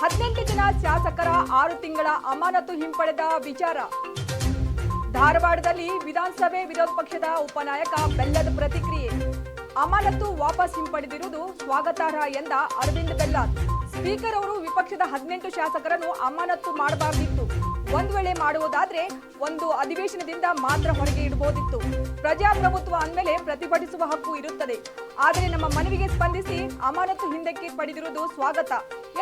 ಹದಿನೆಂಟು ಜನ ಶಾಸಕರ ಆರು ತಿಂಗಳ ಅಮಾನತು ಹಿಂಪಡೆದ ವಿಚಾರ. ಧಾರವಾಡದಲ್ಲಿ ವಿಧಾನಸಭೆ ವಿರೋಧ ಪಕ್ಷದ ಉಪನಾಯಕ ಬೆಲ್ಲದ ಪ್ರತಿಕ್ರಿಯೆ. ಅಮಾನತು ವಾಪಸ್ ಹಿಂಪಡೆದಿರುವುದು ಸ್ವಾಗತಾರ್ಹ ಎಂದ ಅರವಿಂದ್ ಬೆಲ್ಲಾದ್. ಸ್ಪೀಕರ್ ಅವರು ವಿಪಕ್ಷದ ಹದಿನೆಂಟು ಶಾಸಕರನ್ನು ಅಮಾನತು ಮಾಡಬಾರ್ದಿತ್ತು. ಒಂದು ವೇಳೆ ಮಾಡುವುದಾದ್ರೆ ಒಂದು ಅಧಿವೇಶನದಿಂದ ಮಾತ್ರ ಹೊರಗೆ ಇಡಬಹುದಿತ್ತು ಪ್ರಜಾಪ್ರಭುತ್ವ ಅಂದಮೇಲೆ ಪ್ರತಿಭಟಿಸುವ ಹಕ್ಕು ಇರುತ್ತದೆ. ಆದರೆ ನಮ್ಮ ಮನವಿಗೆ ಸ್ಪಂದಿಸಿ ಅಮಾನತು ಹಿಂದಕ್ಕೆ ಪಡೆದಿರುವುದು ಸ್ವಾಗತ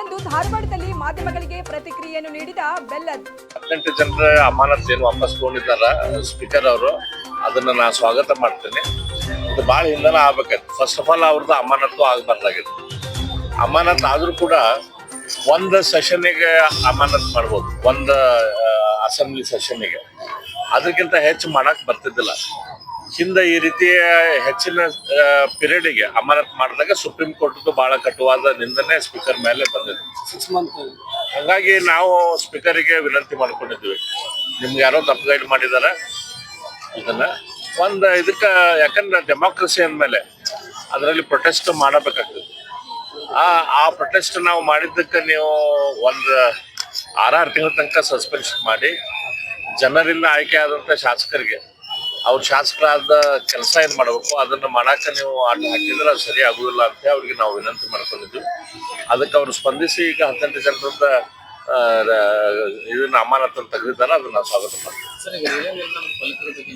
ಎಂದು ಧಾರವಾಡದಲ್ಲಿ ಮಾಧ್ಯಮಗಳಿಗೆ ಪ್ರತಿಕ್ರಿಯೆಯನ್ನು ನೀಡಿದ ಬೆಲ್ಲದ್. ಹದಿನೆಂಟು ಜನರ ಅಮಾನತ್ ಏನು ವಾಪಸ್ ತಗೊಂಡಿದ್ದಾರ, ಸ್ಪೀಕರ್ ಅವರು? ಅದನ್ನ ನಾನು ಸ್ವಾಗತ ಮಾಡ್ತೇನೆ. ಇದು ಭಾಳ ಹಿಂದನ ಆಗ್ಬೇಕಾಯ್ತು. ಫಸ್ಟ್ ಆಫ್ ಆಲ್ ಅವ್ರದ್ದು ಅಮಾನತ್ತು ಆಗಬಾರ್ದಾಗಿತ್ತು. ಅಮಾನತ್ ಆದರೂ ಕೂಡ ಒಂದು ಸೆಷನ್ನಿಗೆ ಅಮಾನತ್ ಮಾಡ್ಬೋದು ಒಂದು ಅಸೆಂಬ್ಲಿ ಸೆಷನ್ನಿಗೆ ಅದಕ್ಕಿಂತ ಹೆಚ್ಚು ಮಾಡಕ್ ಬರ್ತಿದ್ದಿಲ್ಲ. ಹಿಂದೆ ಈ ರೀತಿಯ ಹೆಚ್ಚಿನ ಪೀರಿಯಡಿಗೆ ಅಮಾನತ್ ಮಾಡಿದಾಗ ಸುಪ್ರೀಂ ಕೋರ್ಟ್ದು ಬಹಳ ಕಟುವಾದ ನಿಂದನೆ ಸ್ಪೀಕರ್ ಮೇಲೆ ಬಂದಿದೆ. ಸಿಕ್ಸ್ ಮಂತ್ ಹಾಗಾಗಿ ನಾವು ಸ್ಪೀಕರಿಗೆ ವಿನಂತಿ ಮಾಡ್ಕೊಂಡಿದ್ವಿ. ನಿಮ್ಗೆ ಯಾರೋ ತಪ್ಪು ಗೈಡ್ ಮಾಡಿದಾರ? ಇದನ್ನ ಒಂದು ಇದಕ್ಕೆ ಯಾಕಂದ್ರೆ ಡೆಮಾಕ್ರಸಿ ಅಂದಮೇಲೆ ಅದರಲ್ಲಿ ಪ್ರೊಟೆಸ್ಟ್ ಮಾಡಬೇಕಾಗ್ತದೆ. ಆ ಆ ಪ್ರೊಟೆಸ್ಟ್ ನಾವು ಮಾಡಿದ್ದಕ್ಕೆ ನೀವು ಒಂದು ಆರಾರು ತಿಂಗಳ ತನಕ ಸಸ್ಪೆನ್ಷನ್ ಮಾಡಿ ಜನರಿಂದ ಆಯ್ಕೆ ಆದಂಥ ಶಾಸಕರಿಗೆ, ಅವ್ರ ಶಾಸಕರಾದ ಕೆಲಸ ಏನು ಮಾಡಬೇಕು, ಅದನ್ನು ಮಾಡಾಕ ನೀವು ಆಟ ಹಾಕಿದ್ರೆ ಅದು ಸರಿ ಆಗುವುದಿಲ್ಲ ಅಂತ ಅವ್ರಿಗೆ ನಾವು ವಿನಂತಿ ಮಾಡ್ಕೊಂಡಿದ್ವಿ. ಅದಕ್ಕೆ ಅವರು ಸ್ಪಂದಿಸಿ ಈಗ ಹತ್ತೆಂಟು ಜನರಿಂದ ಇದನ್ನ ಅಮಾನತನ್ನು ತೆಗೆದಿದ್ದಾರೆ ಅದನ್ನು ಸ್ವಾಗತ ಮಾಡ್ತೀವಿ.